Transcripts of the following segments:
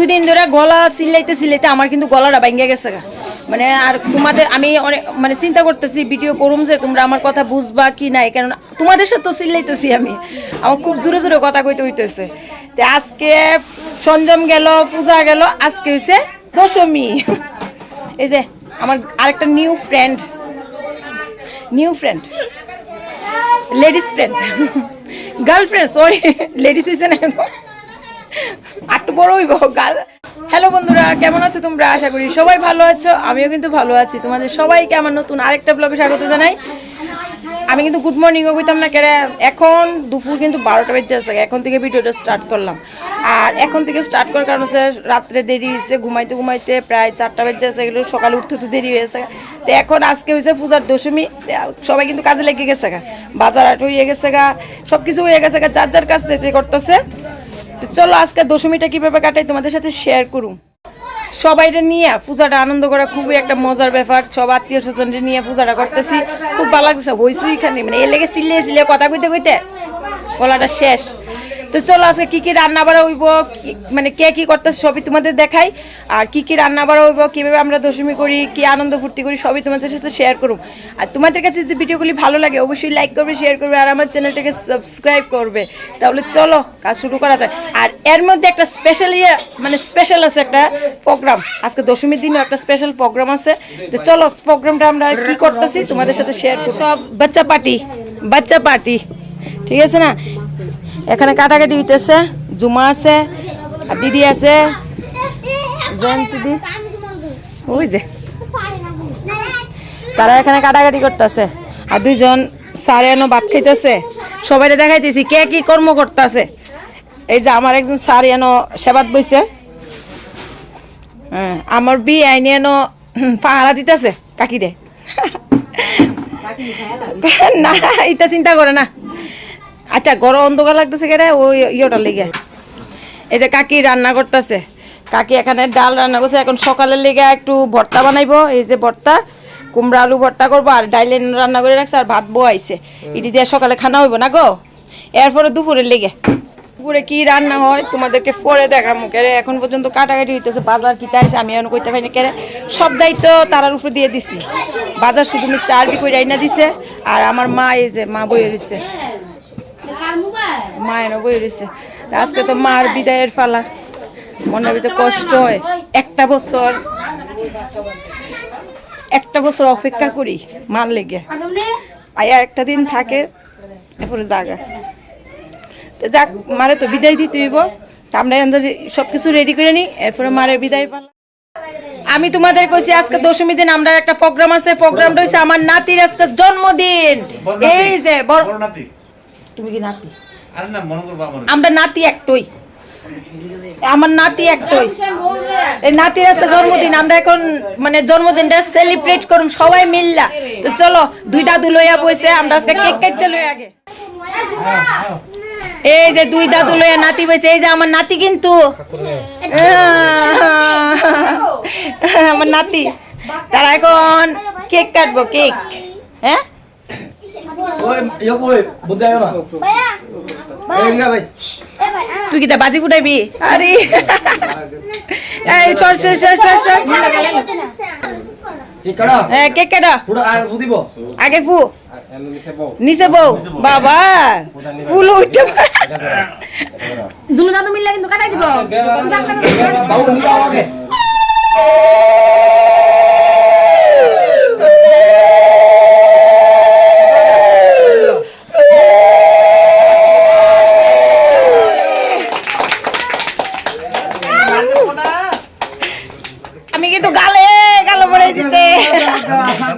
দুই দিন ধরে গলা সিলাইতে সিলাইতে আমার কিন্তু গলাটা ভাঙ্গে গেছে গা। মানে আর তোমাদের আমি অনেক মানে চিন্তা করতেছি, ভিডিও করুম যে তোমরা আমার কথা বুঝবা কি নাই, কারণ তোমাদের সাথে তো সিলাইতেছি আমি আমার খুব জোরে জোরে কথা কইতে হইতেছে তো আজকে সঞ্জম গেল, পূজা গেল, আজকে হইছে দশমী এই যে আমার আরেকটা new friend new friend ladies friend girlfriend sorry ladies হয়েছে না। আটটু বড় হইব, গাল। হ্যালো বন্ধুরা, কেমন আছো তোমরা? আশা করি সবাই ভালো আছো, আমিও কিন্তু ভালো আছি। তোমাদের সবাইকে আমার নতুন আরেকটা ব্লগে স্বাগত জানাই। আমি কিন্তু গুড মর্নিংও কইতাম না কেন এখন দুপুর কিন্তু বারোটা বেজে আছে, এখন থেকে ভিডিওটা স্টার্ট করলাম। আর এখন থেকে স্টার্ট করার কারণ হচ্ছে, রাত্রে দেরি হয়েছে ঘুমাইতে ঘুমাইতে প্রায় চারটা বেজে আছে, এগুলো সকালে উঠতে উঠতে দেরি হয়েছে তো এখন আজকে হয়েছে পূজার দশমী। সবাই কিন্তু কাজে লেগে গেছে গা, বাজার হাট হয়ে গেছে গা সব কিছু হয়ে গেছে গা, যার যার কাজ করতেছে। চলো আজকে দশমীটা কীভাবে কাটাই তোমাদের সাথে শেয়ার করুন সবাইটা নিয়ে পূজাটা আনন্দ করা খুবই একটা মজার ব্যাপার। সব আত্মীয় স্বজনটা নিয়ে পূজাটা করতেছি। খুব ভালো লাগছে বইসি এখানে মানে এ লেগে চিল্লিয়ে কথা কইতে কইতে গলাটা শেষ। তো চলো আজকে কি কি রান্না বাড়া হইব মানে কে কি করতেছে সবই তোমাদের দেখাই। আর কি কি রান্না বাড়া হইব, কীভাবে আমরা দশমী করি, কি আনন্দ ফুর্তি করি, সবই তোমাদের সাথে শেয়ার করুম। আর তোমাদের কাছে যদি ভিডিওগুলি ভালো লাগে, অবশ্যই লাইক করবে শেয়ার করবে, আর আমার চ্যানেলটাকে সাবস্ক্রাইব করবে। তাহলে চলো, কাজ শুরু করা যায় আর এর মধ্যে একটা স্পেশাল ইয়ে মানে স্পেশাল আছে একটা প্রোগ্রাম আজকে দশমীর দিনে একটা স্পেশাল প্রোগ্রাম আছে। তো চলো প্রোগ্রামটা আমরা কি করতেছি তোমাদের সাথে শেয়ার করব। সব বাচ্চা পার্টি বাচ্চা পার্টি। ঠিক আছে না? এখানে কাটাকাটি হইতেছে জুমা আছে আর দিদি আছে। জয়ন্তী দি। ওই যে। তারা এখানে কাটাকাটি করতেছে। আর দুইজন সারে এনো ভাত খাইতেছে। সবাই দেখাইতেছি কে কি কর্ম করতেছে। এই যে আমার একজন স্যার এনো সেবাত বইছে। হ্যাঁ, আমার বি আইনি এনো পাহারা দিতেছে কাকিরে। না এটা চিন্তা করে না। আচ্ছা গরম অন্ধকার লাগতেছে কেটে ওই ইয়েটা লেগে। এই যে কাকি রান্না করতেছে। কাকি এখানে ডাল রান্না করছে। এখন সকালের লেগে একটু ভর্তা বানাইবো। এই যে ভর্তা কুমড়া আলু ভর্তা করব আর ডাইলে রান্না করে রাখছে আর ভাত বয়াইছে এটি দিয়ে সকালে খানা হইব না গো? এরপরে দুপুরের লেগে। দুপুরে কি রান্না হয় তোমাদেরকে পরে দেখামু কেরে? এখন পর্যন্ত কাটাকাটি হইতেছে। বাজার কিটা আছে আমি এখন কইতে পারি না কেরে। সব দায়িত্ব তারার উপরে দিয়ে দিছি। বাজার শুধু মিস্টার আরবি কই রাইনা দিছে। আর আমার মা এই যে মা বইয়ে দিছে। মায়ের বই রয়েছে। আজকে তো মার বিদায়ের ফালা মনের ভিতরে কষ্ট হয়। একটা বছর একটা বছর অপেক্ষা করি মার লেগে। আয়া একটা দিন থাকে এরপরে জাগা। তো যাক মারে তো বিদায় দিতে হইব। আমরা সব কিছু রেডি করে নিই এরপরে মারে বিদায় পালা। আমি তোমাদের কইছি আজকে দশমী দিন আমরা একটা প্রোগ্রাম আছে প্রোগ্রামটা হইছে আমার নাতির আজকে জন্মদিন। এই যে বড় বড় নাতি তুমি কি নাতি? আমার আমরা নাতি একটই। আমার নাতি একটই। এই নাতির আজকে জন্মদিন আমরা এখন মানে জন্মদিনটা সেলিব্রেট করুম সবাই মিললা। তো চলো দুই দাদু লইয়া বইছে আমরা আজকে কেক কাটতে লই আগে। এই যে দুই দাদু লইয়া নাতি বইছে এই যে আমার নাতি কিন্তু। আমার নাতি। তারা এখন কেক কাটবো কেক হ্যাঁ? তুই কি তা বাজি ফুটাইবি? আরে। সর সর কি কড়া হ্যাঁ কেক কেটা? পুরো আর বুদিব আগে ফু। নিচে বউ। বাবা। ফুল উঠে দুলো দাদু মিললে কিন্তু কাটাই দিব। কিন্তু গালে গালো পড়ে দিতে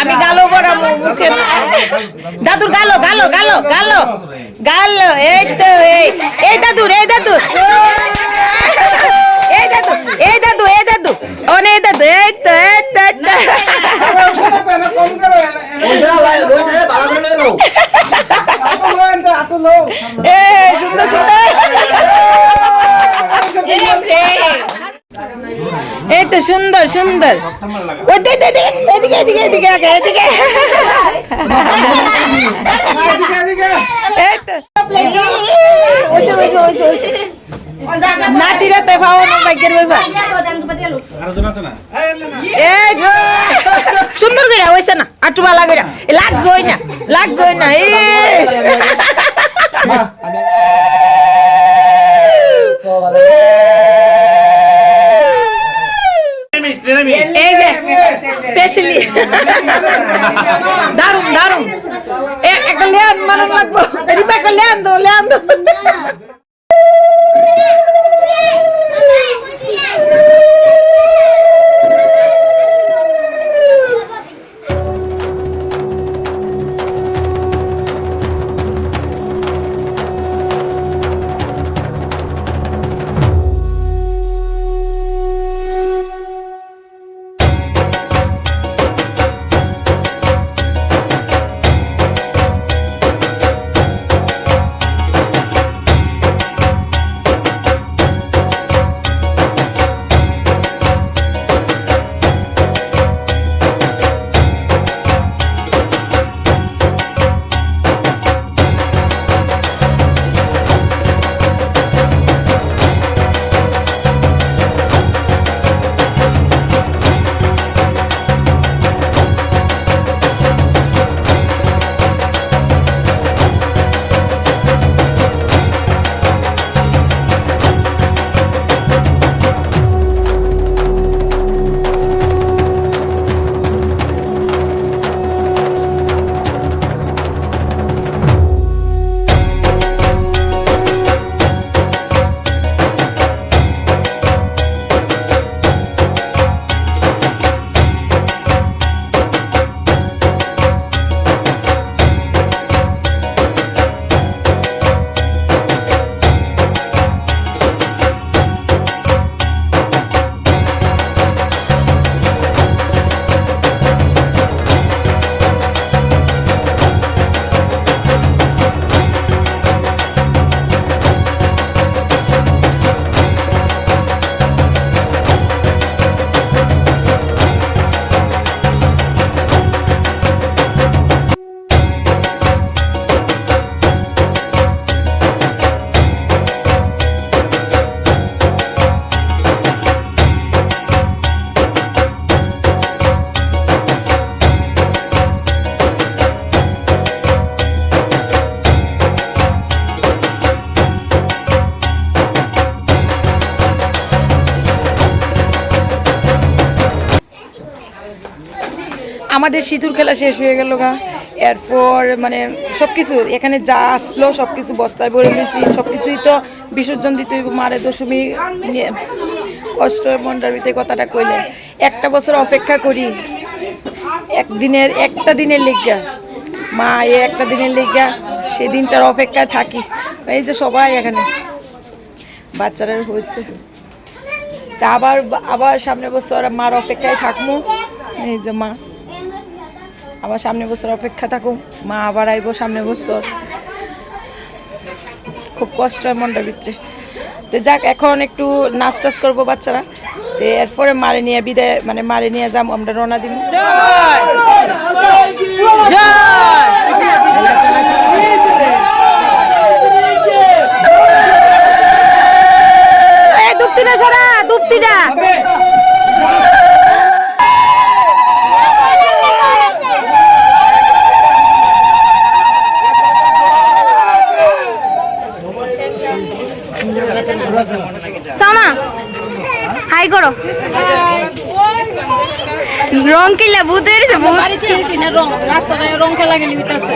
আমি গালো পড়াবো মুখে দাদুর গালো গালো গালো গালো। গালো এই তো এই। এই দাদুর এই দাদুর। এই দাদু এই দাদু এই দাদু অনে এই দাদু এই তো এই তো এই তো। ওই যা লাই লইছে বালা করে লইলো এই সুন্দর সুন্দর এই তো সুন্দর। এদিকে এদিকে এদিকে আগে এদিকে। তো। নাতিরা তো পাওয়ানো ভাগ্যের ব্যাপার সুন্দর করে হইছে না আটু বালা করে লাগজই না লাগজই না এই। মা আমি তো ভালো এই যে স্পেশালি দারুণ দারুণ এ একটা লেন মানন আমাদের সিঁদুর খেলা শেষ হয়ে গেল গা। এরপর মানে সব কিছু এখানে যা আসলো সব কিছু বস্তায় ভরে নিয়েছি। সব কিছুই তো বিসর্জন দিতে মারে দশমী কষ্ট ভিতরে কথাটা কইলে একটা বছর অপেক্ষা করি। একদিনের, একটা দিনের লেগা মা, এ একটা দিনের লেগা সেই দিনটার অপেক্ষায় থাকি। এই যে সবাই এখানে। বাচ্চারা হচ্ছে তা আবার আবার সামনে বছর মার অপেক্ষায় থাকব এই যে মা। আবার সামনে বছর অপেক্ষা থাকুক। মা আবার আইব সামনে বছর। খুব কষ্ট হয় মনটার ভিতরে। তো যাক, এখন একটু নাচ টাচ করব বাচ্চারা। তো এরপরে মারে নিয়ে বিদায় মানে মারে নিয়ে যাব আমরা রওনা দিব ট্রাই করো। রং কিলা বুঝতে পেরেছে? বুঝ রং। রাস্তায় রং খেলা গেলি বিতাছে